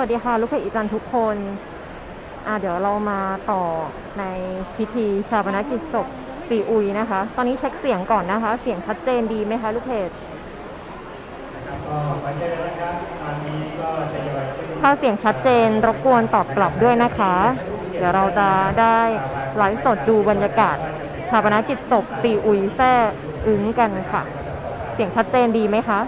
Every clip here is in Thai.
สวัสดีค่ะ ลูกเพจอีจันทุกคนอ่าเดี๋ยวเรามาต่อในพิธีชาปนกิจศพซีอุยนะคะ ตอนนี้เช็คเสียงก่อนนะคะ เสียงชัดเจนดีไหมคะ ลูกเพจก็ขอเชิญนะครับตอนนี้ก็จะยอยขึ้นถ้าเสียงชัดเจนรบกวนตอบกลับด้วยนะคะ เดี๋ยวเราจะได้ไลฟ์สดดูบรรยากาศ ชาปนกิจศพซีอุยแซ่อึ้งกันค่ะ เสียงชัดเจนดีไหมคะ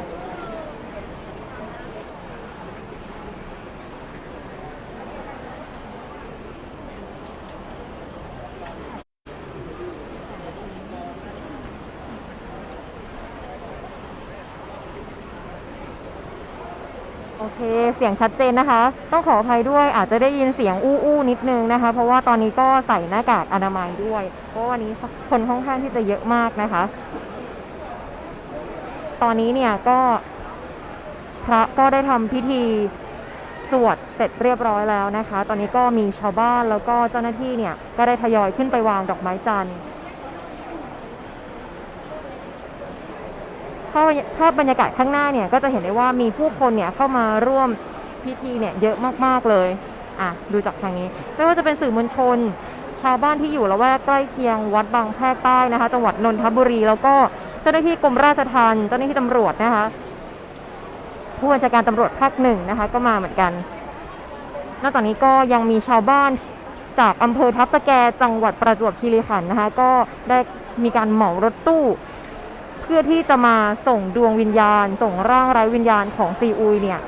เคเสียงชัดเจนนะคะ ต้องขออภัยด้วยอาจจะได้ยินเสียงอู้อู้นิดนึงนะคะ เพราะว่าตอนนี้ก็ใส่หน้ากากอนามัยด้วย เพราะวันนี้คนค่อนข้างที่จะเยอะมากนะคะ ตอนนี้เนี่ยก็พระก็ได้ทำพิธีสวดเสร็จเรียบร้อยแล้วนะคะ ตอนนี้ก็มีชาวบ้านแล้วก็เจ้าหน้าที่เนี่ยก็ได้ทยอยขึ้นไปวางดอกไม้จันทร์ ถ้าภาพบรรยากาศข้างหน้าเนี่ยก็จะเห็นได้ว่ามีผู้คนเนี่ยเข้ามาร่วมพิธีเนี่ยเยอะมากๆเลยอะดูจากทางนี้ไม่ว่าจะเป็นสื่อมวลชน ชาวบ้านที่อยู่ละแวกใกล้เคียงวัดบางแพรกใต้นะคะ จังหวัดนนทบุรี แล้วก็เจ้าหน้าที่กรมราชทัณฑ์เจ้าหน้าที่ตำรวจนะคะ ผู้บัญชาการตำรวจภาคหนึ่งนะคะ ก็มาเหมือนกัน นอกจากนี้ก็ยังมีชาวบ้านจากอำเภอทับสแกจังหวัดประจวบคีรีขันธ์นะคะ ก็ได้มีการเหมารถตู้ พื่อที่จะมาส่งดวงวิญญาณ ส่งร่างไร้วิญญาณของซีอุยเนี่ย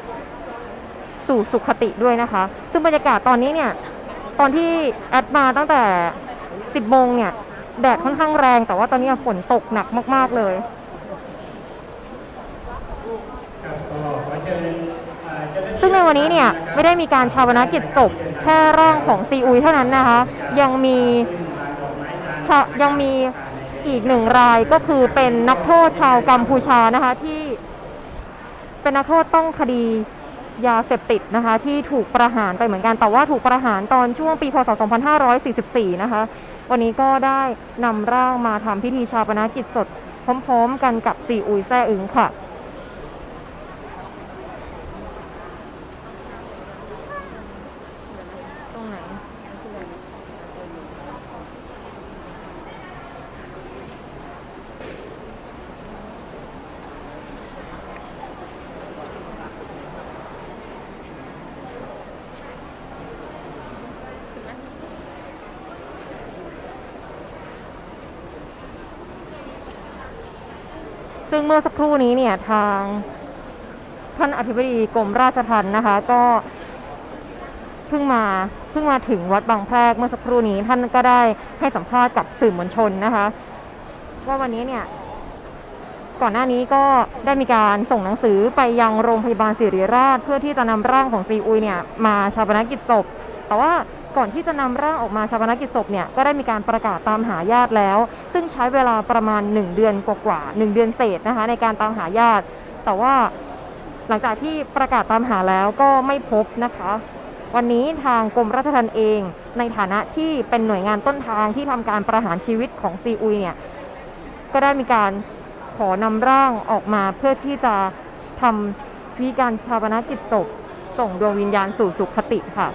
สู่สุขติด้วยนะคะ ซึ่งบรรยากาศตอนนี้เนี่ย ตอนที่แอดมาตั้งแต่ 10โมงเนี่ยแดดค่อนข้างแรง แต่ว่าตอนนี้ฝนตกหนักมาก ๆเลยครับก็ขอเชิญอ่าเจ้าหน้าที่ซึ่งในวันนี้เนี่ยไม่ได้มีการชาปนกิจศพแค่ร่างของซีอุยเท่านั้นนะคะ ยังมียังมี อีกหนึ่งรายก็คือเป็นนักโทษชาวกัมพูชานะคะที่เป็นนักโทษต้องคดียาเสพติดนะคะที่ถูกประหารไปเหมือนกัน แต่ว่าถูกประหารตอนช่วงปีพศ 2544 นะคะ วันนี้ก็ได้นำร่างมาทำพิธีชาปนกิจสดพร้อมๆ กันกับซีอุยแซ่อึงค่ะ ตรงไหน ซึ่งเมื่อสักครู่นี้เนี่ยทางท่านอธิบดีกรมราชทัณฑ์นะคะ ก็เพิ่งมาเพิ่งมาถึงวัดบางแพรกเมื่อสักครู่นี้ท่านก็ได้ให้สัมภาษณ์กับสื่อมวลชนนะคะ ว่าวันนี้เนี่ยก่อนหน้านี้ก็ได้มีการส่งหนังสือไปยังโรงพยาบาลศิริราช เพื่อที่จะนำร่างของซีอุยเนี่ยมาชาปนกิจศพแต่ว่า ก่อนที่จะนำร่างออกมาชาปนกิจศพเนี่ยก็ได้มีการประกาศตามหาญาติแล้ว ซึ่งใช้เวลาประมาณ 1 เดือนกว่าๆหนึ่งเดือนเศษนะคะในการตามหาญาติ แต่ว่าหลังจากที่ประกาศตามหาแล้วก็ไม่พบนะคะ วันนี้ทางกรมราชทัณฑ์เอง ในฐานะที่เป็นหน่วยงานต้นทางที่ทำการประหารชีวิตของซีอุยเนี่ยก็ได้มีการขอนำร่างออกมาเพื่อที่จะทำพิธีการชาปนกิจศพส่งดวงวิญญาณสู่สุขติค่ะ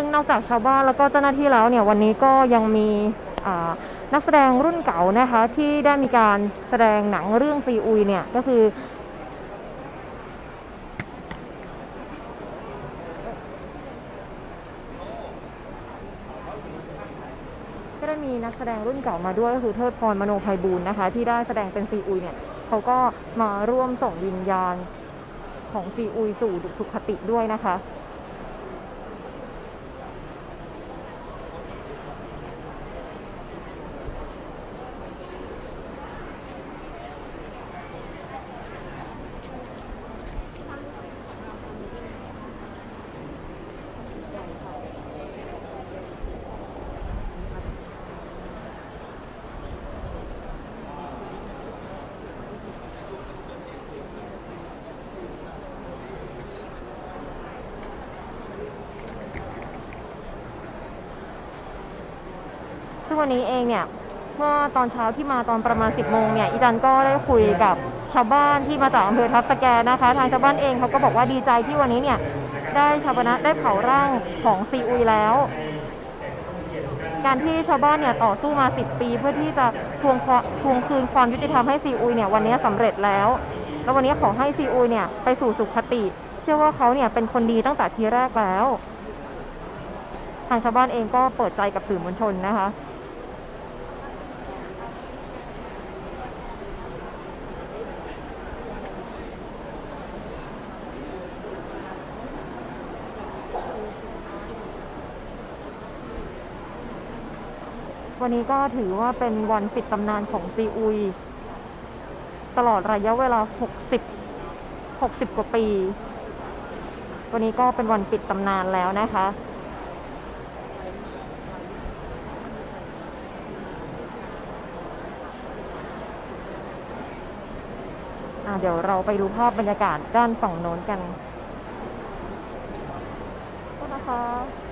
ซึ่งนอกจากชาวบ้านแล้วก็เจ้าหน้าที่แล้วเนี่ยวันนี้ก็ยังมีนักแสดงรุ่นเก่านะคะที่ได้มีการแสดงหนังเรื่องซีอุยเนี่ยก็คือก็ได้มีนักแสดงรุ่นเก่ามาด้วยก็คือเทิดพรมโนภัยบูลนะคะ ที่ได้แสดงเป็นซีอุยเนี่ยเขาก็มาร่วมส่งวิญญาณของซีอุยสู่สุขติด้วยนะคะ วันนี้เองเนี่ยเมื่อตอนเช้าที่มาตอนประมาณ 10โมงเนี่ยอีจันก็ได้คุยกับชาวบ้านที่มาจากอำเภอทับสแกนะคะ ทางชาวบ้านเองเขาก็บอกว่าดีใจที่วันนี้เนี่ยได้ชาปนะได้เผาร่างของซีอุยแล้ว การที่ชาวบ้านเนี่ยต่อสู้มา 10 ปี เพื่อที่จะทวงทวงคืนความยุติธรรมให้ซีอุยเนี่ยวันนี้สำเร็จแล้ว แล้ววันนี้ขอให้ซีอุยเนี่ยไปสู่สุขติ เชื่อว่าเขาเนี่ยเป็นคนดีตั้งแต่ทีแรกแล้ว ทางชาวบ้านเองก็เปิดใจกับสื่อมวลชนนะคะ วันนี้ก็ถือว่าเป็นวันปิดตำนานของซีอุย ตลอดระยะเวลา 60 60 กว่าปี วันนี้ก็เป็นวันปิดตำนานแล้วนะคะเดี๋ยวเราไปดูภาพบรรยากาศด้านฝั่งโน้นกันนะคะ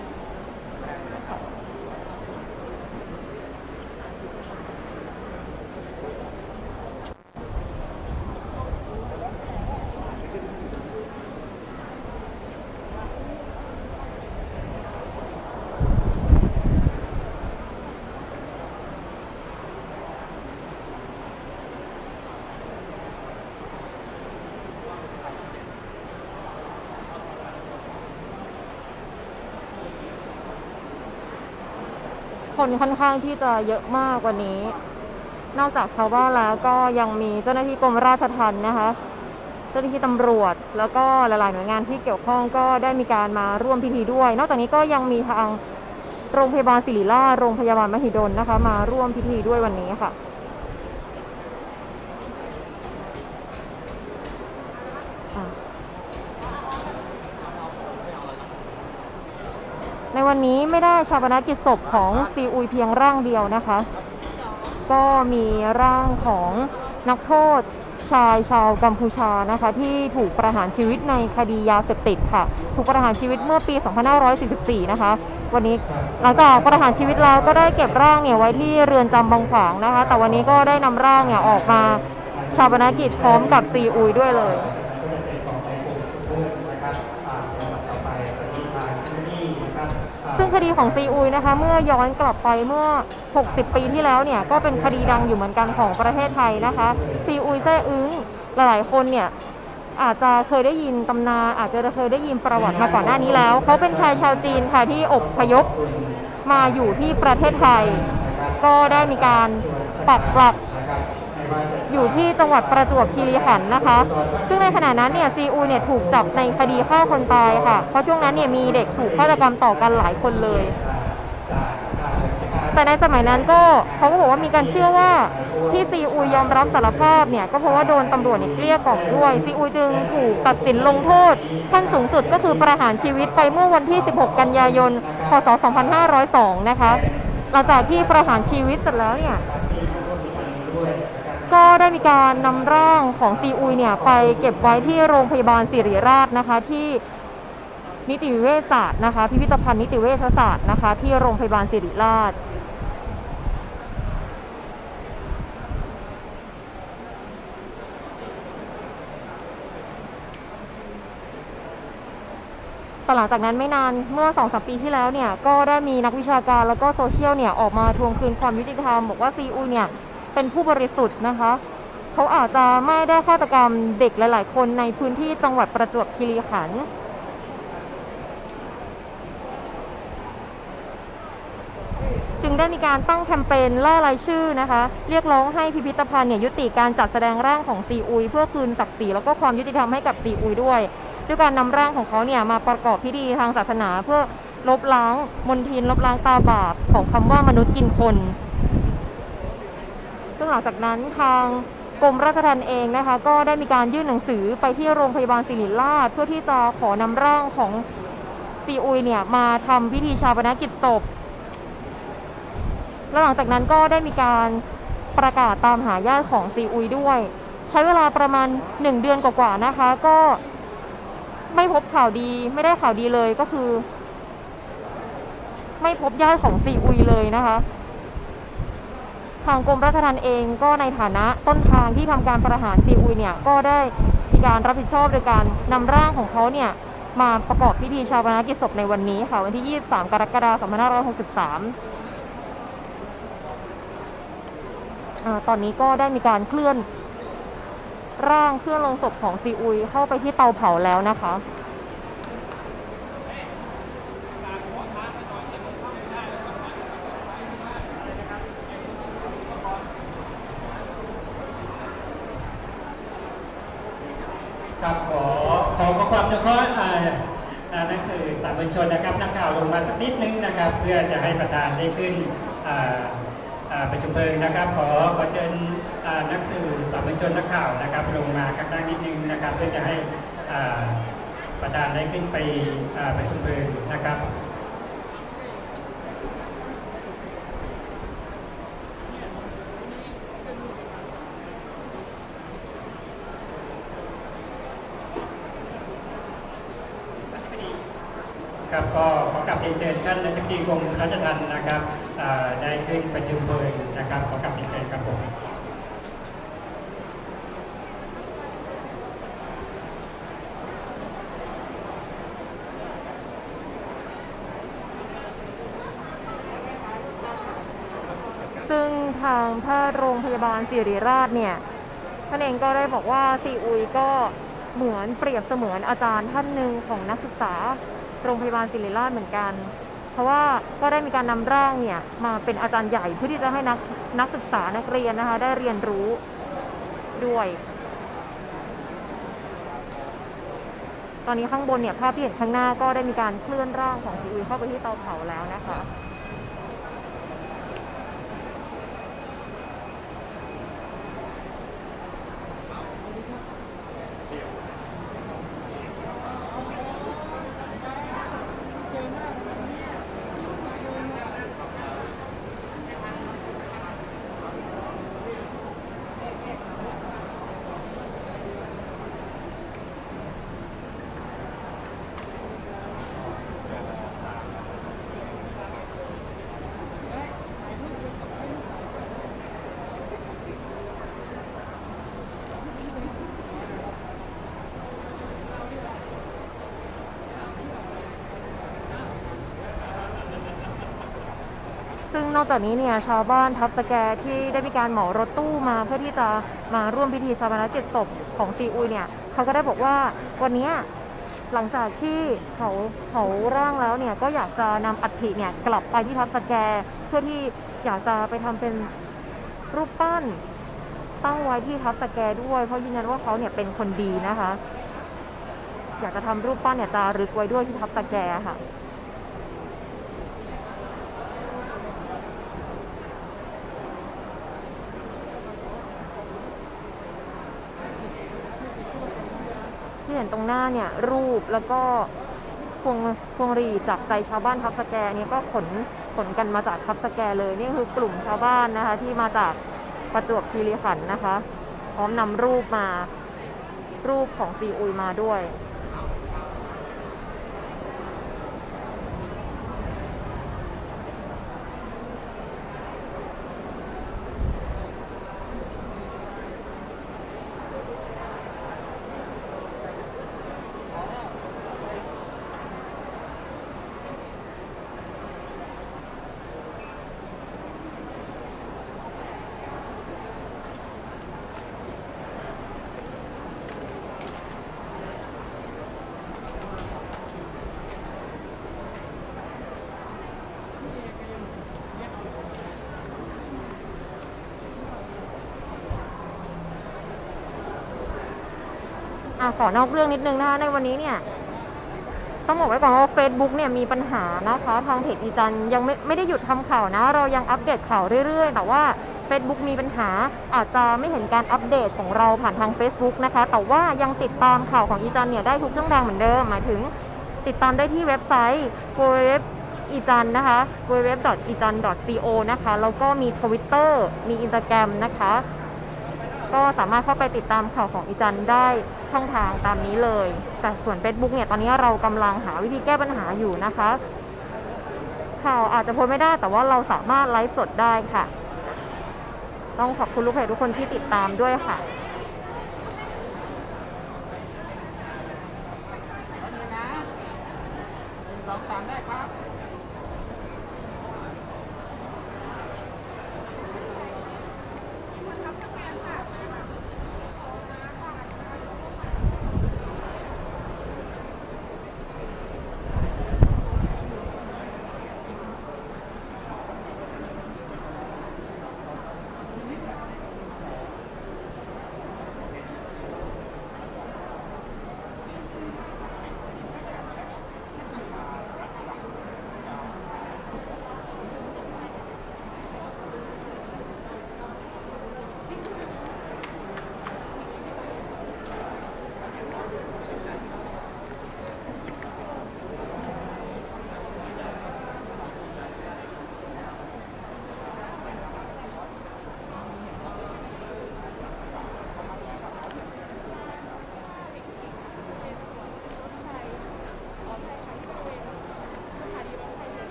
คนค่อนข้างที่จะเยอะมากกว่านี้ นอกจากชาวบ้านแล้วก็ยังมีเจ้าหน้าที่กรมราชทัณฑ์นะคะ เจ้าหน้าที่ตำรวจ แล้วก็หลาย ๆ หน่วยงานที่เกี่ยวข้องก็ได้มีการมาร่วมพิธีด้วย นอกจากนี้ก็ยังมีทางโรงพยาบาลศิริราชโรงพยาบาลมหิดลนะคะ มาร่วมพิธีด้วยวันนี้ค่ะ วันนี้ไม่ได้ชาปนกิจศพของซีอุยเพียงร่างเดียวนะคะ ก็มีร่างของนักโทษชายชาวกัมพูชานะคะที่ถูกประหารชีวิตในคดียาเสพติดค่ะ ถูกประหารชีวิตเมื่อปี 2544 นะคะ วันนี้หลังจากประหารชีวิตแล้วก็ได้เก็บร่างเนี่ยไว้ที่เรือนจำบางขวางนะคะ แต่วันนี้ก็ได้นำร่างเนี่ยออกมาชาปนกิจพร้อมกับซีอุยด้วยเลย งคดีของซีอุยนะคะ เมื่อย้อนกลับไปเมื่อ 60 ปีที่แล้วเนี่ย ก็เป็นคดีดังอยู่เหมือนกันของประเทศไทยนะคะซีอุยแซ่อึ้งหลายๆคนเนี่ยอาจจะเคยได้ยินตำนานอาจจะเคยได้ยินประวัติมาก่อนหน้านี้แล้ว เขาเป็นชายชาวจีนค่ะที่อพยพมาอยู่ที่ประเทศไทย ก็ได้มีการปักหลัก อยู่ที่จังหวัดประจวบคีรีขันธ์นะคะ ซึ่งในขณะนั้นเนี่ยซีอูเนี่ยถูกจับในคดีฆ่าคนตายค่ะ เพราะช่วงนั้นเนี่ยมีเด็กถูกฆาตกรรมต่อกันหลายคนเลย แต่ในสมัยนั้นก็เขาก็บอกว่ามีการเชื่อว่าที่ซีอูยอมรับสารภาพเนี่ย ก็เพราะว่าโดนตำรวจเนี่ยเกลี้ยกล่อมด้วยซีอูจึงถูกตัดสินลงโทษขั้นสูงสุดก็คือประหารชีวิตไปเมื่อวันที่ 16 กันยายน พศ 2502 นะคะหลังจากที่ประหารชีวิตเสร็จแล้วเนี่ย ก็ได้มีการนำร่างของซีอุยเนี่ยไปเก็บไว้ที่โรงพยาบาลศิริราชนะคะที่นิติเวชศาสตร์นะคะ พิพิธภัณฑ์นิติเวชศาสตร์นะคะ ที่โรงพยาบาลศิริราชต่หลังจากนั้นไม่นานเมื่อสองสามปีที่แล้วเนี่ย ก็ได้มีนักวิชาการแล้วก็โซเชียลเนี่ย ออกมาทวงคืนความยุติธรรม บอกว่าซีอุยเนี่ย เป็นผู้บริสุทธิ์นะคะ เขาอาจจะไม่ได้ฆาตกรรมเด็กหลาย ๆ คนในพื้นที่จังหวัดประจวบคีรีขันธ์จึงได้มีการตั้งแคมเปญล่ารายชื่อนะคะ เรียกร้องให้พิพิธภัณฑ์เนี่ยยุติการจัดแสดงร่างของซีอุย เพื่อคืนศักดิ์ศรีแล้วก็ความยุติธรรมให้กับซีอุยด้วย ด้วยการนำร่างของเขาเนี่ยมาประกอบพิธีทางศาสนาเพื่อลบล้างมลทินลบล้างตาบาปของคำว่ามนุษย์กินคน ซึ่งหลังจากนั้นทางกรมราชทัณฑ์เองนะคะ ก็ได้มีการยื่นหนังสือไปที่โรงพยาบาลศิริราช เพื่อที่จะขอนำร่างของซีอุยเนี่ยมาทำพิธีชาปนกิจศพและหลังจากนั้นก็ได้มีการประกาศตามหาญาติของซีอุยด้วย ใช้เวลาประมาณหนึ่งเดือนกว่าๆนะคะ ก็ไม่พบข่าวดีไม่ได้ข่าวดีเลยก็คือ ไม่พบญาติของซีอุยเลยนะคะ ทางกรมราชทัณฑ์เองก็ในฐานะต้นทางที่ทำการประหารซีอุยเนี่ยก็ได้มีการรับผิดชอบโดยการนำร่างของเขาเนี่ยมาประกอบพิธีชาปนกิจศพในวันนี้ค่ะวันที่ 23 กรกฎาคม 2563 ตอนนี้ก็ได้มีการเคลื่อนร่างเคลื่อนลงศพของซีอุยเข้าไปที่เตาเผาแล้วนะคะ ครับขอขอขอความอนุเคราะห์อ่าอ่าหนังสือสามัญชนนะครับนักข่าวลงมาสัก นะครับ เพื่อจะให้ประธานได้ขึ้นประชุมเพลิงนะครับ ขอขอเชิญนักสื่อสามัญชนนักข่าวนะครับ ลงมาข้างล่างนิดนึงนะครับ เพื่อจะให้ประธานได้ขึ้นไปประชุมเพลิงนะครับก็ขอกลับเรียนเชิญท่านอธิบดีกรมราชทัณฑ์นะครับได้ขึ้นประชุมเพลิงนะครับขอกลับเรียนเชิญครับผมซึ่งทางแพทย์โรงพยาบาลศิริราชเนี่ยท่านเองก็ได้บอกว่าซีอุยก็เหมือนเปรียบเสมือนอาจารย์ท่านหนึ่งของนักศึกษา โรงพยาบาลศิริราชเหมือนกัน เพราะว่าก็ได้มีการนำร่างเนี่ยมาเป็นอาจารย์ใหญ่เพื่อที่จะให้นักนักศึกษานักเรียนนะคะ ได้เรียนรู้ด้วย ตอนนี้ข้างบนเนี่ยภาพที่เห็นข้างหน้าก็ได้มีการเคลื่อนร่างของซีอุยเข้าไปที่เตาเผาแล้วนะคะ ซึ่งนอกจากนี้เนี่ยชาวบ้านทับสแกที่ได้มีการเหมารถตู้มาเพื่อที่จะมาร่วมพิธีชาปนกิจศพของซีอุยเนี่ยเขาก็ได้บอกว่าวันนี้หลังจากที่เขาเผาร่างแล้วเนี่ยก็อยากจะนำอัฐิเนี่ยกลับไปที่ทับสแกเพื่อที่อยากจะไปทำเป็นรูปปั้นตั้งไว้ที่ทับสแกด้วย เพราะยืนยันว่าเขาเนี่ยเป็นคนดีนะคะ อยากจะทำรูปปั้นเนี่ยจารึกไว้ด้วยที่ทับสแกค่ะ เห็นตรงหน้าเนี่ยรูปแล้วก็พวงพวงรีจากใจชาวบ้านทับสแกเนี่ยก็ขนขนกันมาจากทับสแกเลยนี่คือกลุ่มชาวบ้านนะคะ ที่มาจากประจวบคีรีขันธ์นะคะ พร้อมนำรูปมารูปของซีอุยมาด้วย ขอนอกเรื่องนิดนึงนะคะในวันนี้เนี่ยต้องบอกไว้ก่อนว่า Facebook เนี่ยมีปัญหานะคะ ทางเพจอีจันยังไม่ไม่ได้หยุดทำข่าวนะ เรายังอัปเดตข่าวเรื่อย ๆ แต่ว่า Facebook มีปัญหาอาจจะไม่เห็นการอัปเดตของเราผ่านทาง Facebook นะคะ แต่ว่ายังติดตามข่าวของอีจันเนี่ยได้ทุกช่องทางเหมือนเดิมหมายถึง ติดตามได้ที่เว็บไซต์ www อีจันนะคะ www.ijan.co นะคะ แล้วก็มี Twitter มี Instagram นะคะ ก็สามารถเข้าไปติดตามข่าวของอีจันได้ช่องทางตามนี้เลย แต่ส่วน Facebook เนี่ยตอนนี้เรากำลังหาวิธีแก้ปัญหาอยู่นะคะ ข่าวอาจจะโพสไม่ได้แต่ว่าเราสามารถไลฟ์สดได้ค่ะ ต้องขอบคุณลูกเพจทุกคนที่ติดตามด้วยค่ะ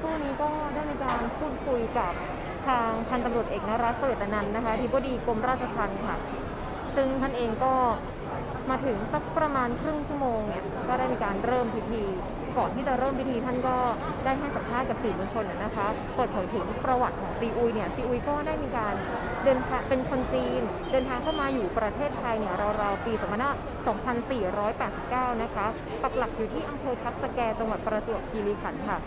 ครู่นี้ก็ได้มีการพูดคุยกับทางพันตำรวจเอกนรัตน์เสวตนันนะคะที่บดีกรมราชทัณฑ์ค่ะ ซึ่งท่านเองก็มาถึงสักประมาณครึ่งชั่วโมงเนี่ยก็ได้มีการเริ่มพิธี ก่อนที่จะเริ่มพิธีท่านก็ได้ให้สัมภาษณ์กับสื่อมวลชนนะนะคะเปิดเผยถึงประวัติของซีอุยเนี่ยซีอุยก็ได้มีการเดินทางเป็นคนจีน เดินทางเข้ามาอยู่ประเทศไทยเนี่ยราวๆปี2489 นะคะปักหลักอยู่ที่อำเภอทับสแกจังหวัดประจวบคีรีขันธ์ค่ะ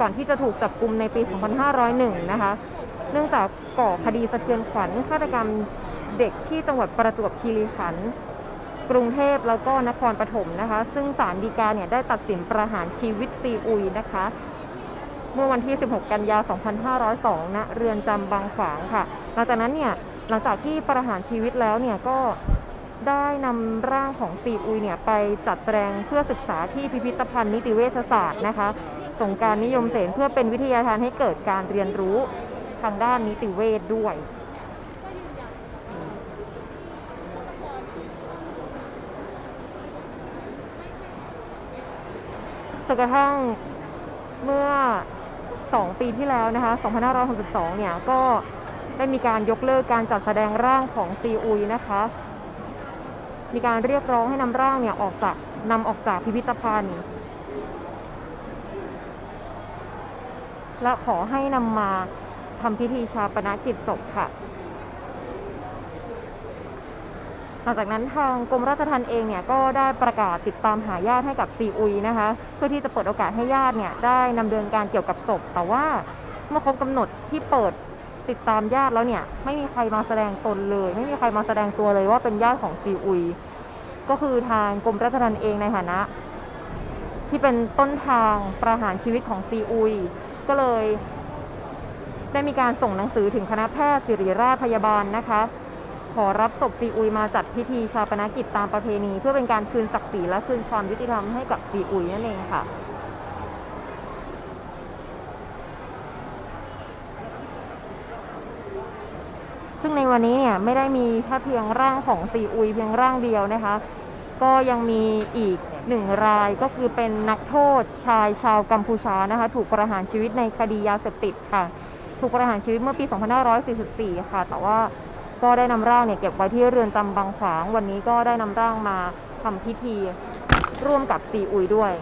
ก่อนที่จะถูกจับกลุ่มในปี 2501 นะคะ เนื่องจากก่อคดีสะเทือนขวัญฆาตกรรมเด็กที่จังหวัดประจวบคีรีขันธ์กรุงเทพแล้วก็นครปฐมนะคะ ซึ่งศาลฎีกาเนี่ยได้ตัดสินประหารชีวิตซีอุยนะคะ เมื่อวันที่ 16 กันยา 2502ณเรือนจำบางขวางค่ะ หลังจากนั้นเนี่ยหลังจากที่ประหารชีวิตแล้วเนี่ยก็ได้นำร่างของซีอุยเนี่ยไปจัดแสดงเพื่อศึกษาที่พิพิธภัณฑ์นิติเวชศาสตร์นะคะ ส่งการนิยมเสนเพื่อเป็นวิทยาทานให้เกิดการเรียนรู้ทางด้านนิติเวชด้วยจนกระทั่งเมื่อ 2 ปีที่แล้วนะคะ 2562 เนี่ย ก็ได้มีการยกเลิกการจัดแสดงร่างของซีอุยนะคะ มีการเรียกร้องให้นำร่างเนี่ยออกจากนำออกจากพิพิธภัณฑ์ และขอให้นำมาทำพิธีชาปนกิจศพค่ะหลังจากนั้นทางกรมราชทัณฑ์เองเนี่ยก็ได้ประกาศติดตามหาญาติให้กับซีอุยนะคะ เพื่อที่จะเปิดโอกาสให้ญาติเนี่ยได้นำเดินการเกี่ยวกับศพ แต่ว่าเมื่อครบกำหนดที่เปิดติดตามญาติแล้วเนี่ยไม่มีใครมาแสดงตนเลย ไม่มีใครมาแสดงตัวเลยว่าเป็นญาติของซีอุย ก็คือทางกรมราชทัณฑ์เองในฐานะ ที่เป็นต้นทางประหารชีวิตของซีอุย ก็เลย ได้มีการส่งหนังสือถึงคณะแพทย์ศิริราชพยาบาลนะคะ ขอรับศพซีอุยมาจัดพิธีชาปนกิจตามประเพณี เพื่อเป็นการคืนศักดิ์ศรีและคืนความยุติธรรมให้กับซีอุยนั่นเองค่ะซึ่งในวันนี้เนี่ยไม่ได้มีแค่เพียงร่างของซีอุยเพียงร่างเดียวนะคะ ก็ยังมีอีกหนึ่งรายก็คือเป็นนักโทษชายชาวกัมพูชานะคะ ถูกประหารชีวิตในคดียาเสพติดค่ะ ถูกประหารชีวิตเมื่อปี 2544 ค่ะ แต่ว่าก็ได้นำร่างเนี่ยเก็บไว้ที่เรือนจำบางขวาง วันนี้ก็ได้นำร่างมาทำพิธีร่วมกับซีอุยด้วย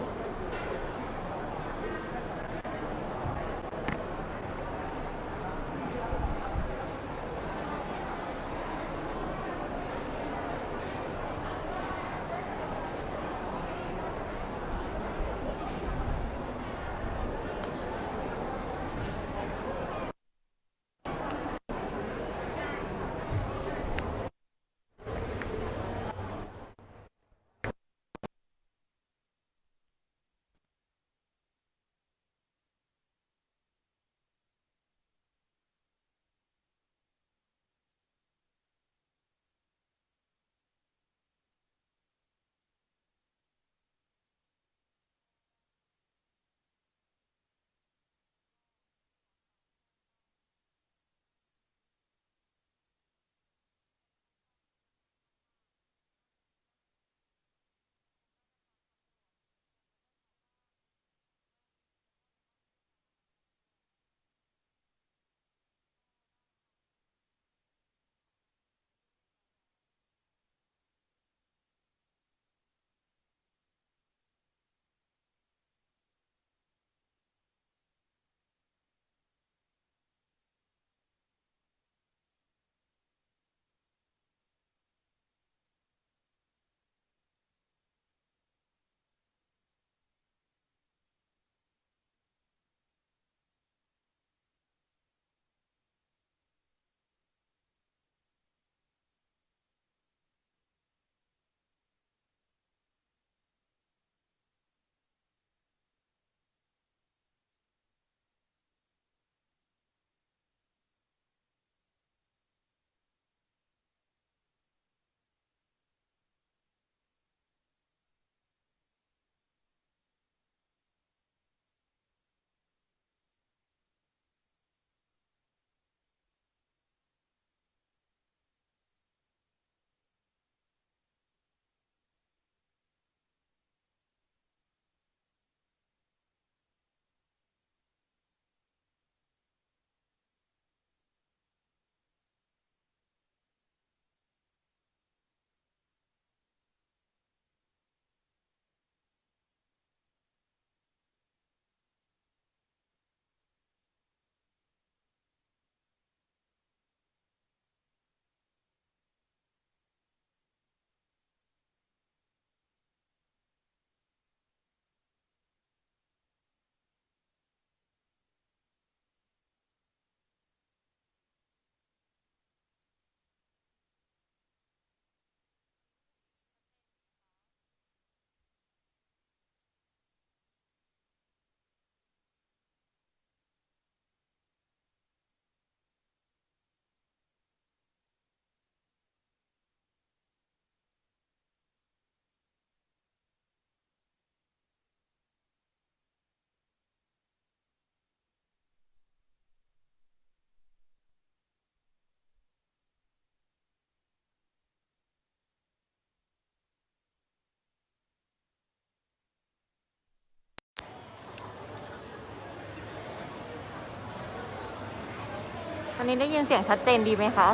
อันนี้ได้ยินเสียงชัดเจนดีไหมคะ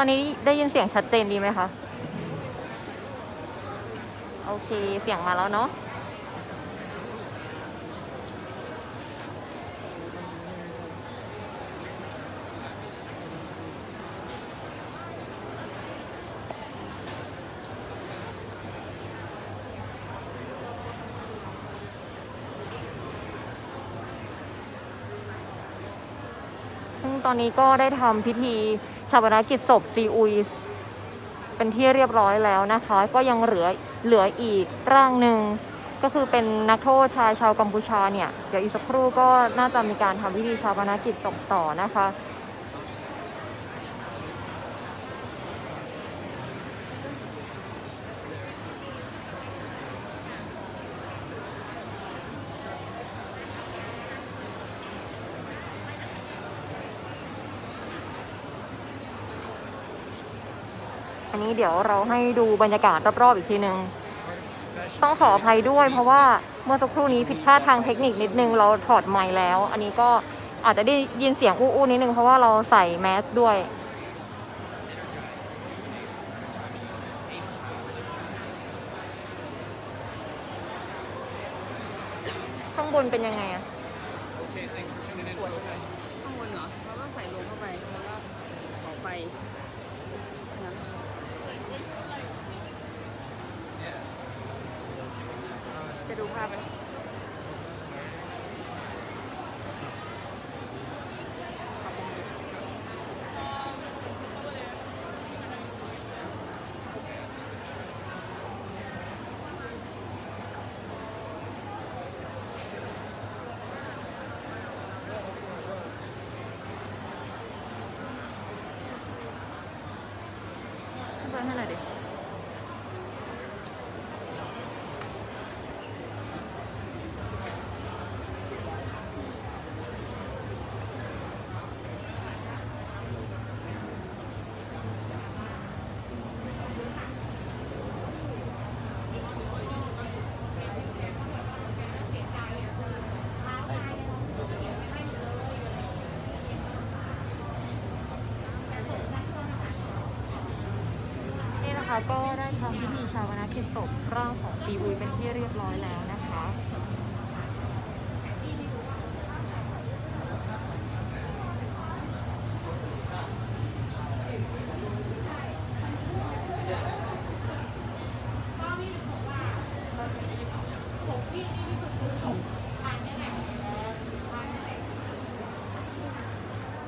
ตอนนี้ได้ยินเสียงชัดเจนดีไหมคะ โอเค เสียงมาแล้วเนาะ ตอนนี้ก็ได้ทำพิธีชาปนกิจศพซีอุยเป็นที่เรียบร้อยแล้วนะคะ ก็ยังเหลือเหลืออีกร่างหนึ่งก็คือเป็นนักโทษชายชาวกัมพูชาเนี่ย เดี๋ยวอีกสักครู่ก็น่าจะมีการทำพิธีชาปนกิจศพต่อนะคะ อันนี้เดี๋ยวเราให้ดูบรรยากาศรอบๆอีกทีหนึ่งต้องขออภัยด้วย เพราะว่าเมื่อสักครู่นี้ผิดพลาดทางเทคนิคนิดนึงเราถอดไมค์แล้ว อันนี้ก็อาจจะได้ยินเสียงอู้ๆนิดนึงเพราะว่าเราใส่แมสด้วยข้างบนเป็นยังไงอะ ข้างบนเหรอ แล้วก็ใส่ลงเข้าไป แล้วก็ขอไฟนะจะดูภาพไหม ขึ้นไปให้หน่อยดิ นี่นะคะ ก็ได้ทำพิธีชาปนกิจศพร่างของซีอุยเป็นที่เรียบร้อยแล้วนะคะ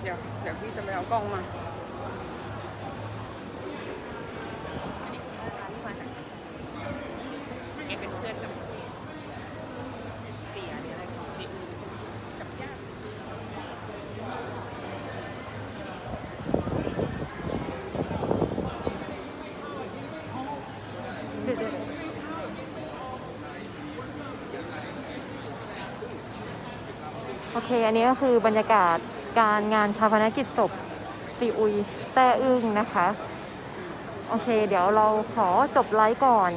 เดี๋ยวเดี๋ยวพี่จะไปเอากล้องมาอาจารย์ที่มาจากแกเป็นเพื่อนกับเตี๋ยหรืออะไรของซีอูกับญาติ โอ เคอันนี้ก็คือบรรยากาศการงานชาปนกิจศพซีอุยแต้อึ้งนะคะ โอเค เดี๋ยวเราขอจบไลฟ์ก่อน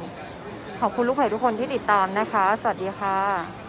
ขอบคุณลูกเพจทุกคนที่ติดตามนะคะ สวัสดีค่ะ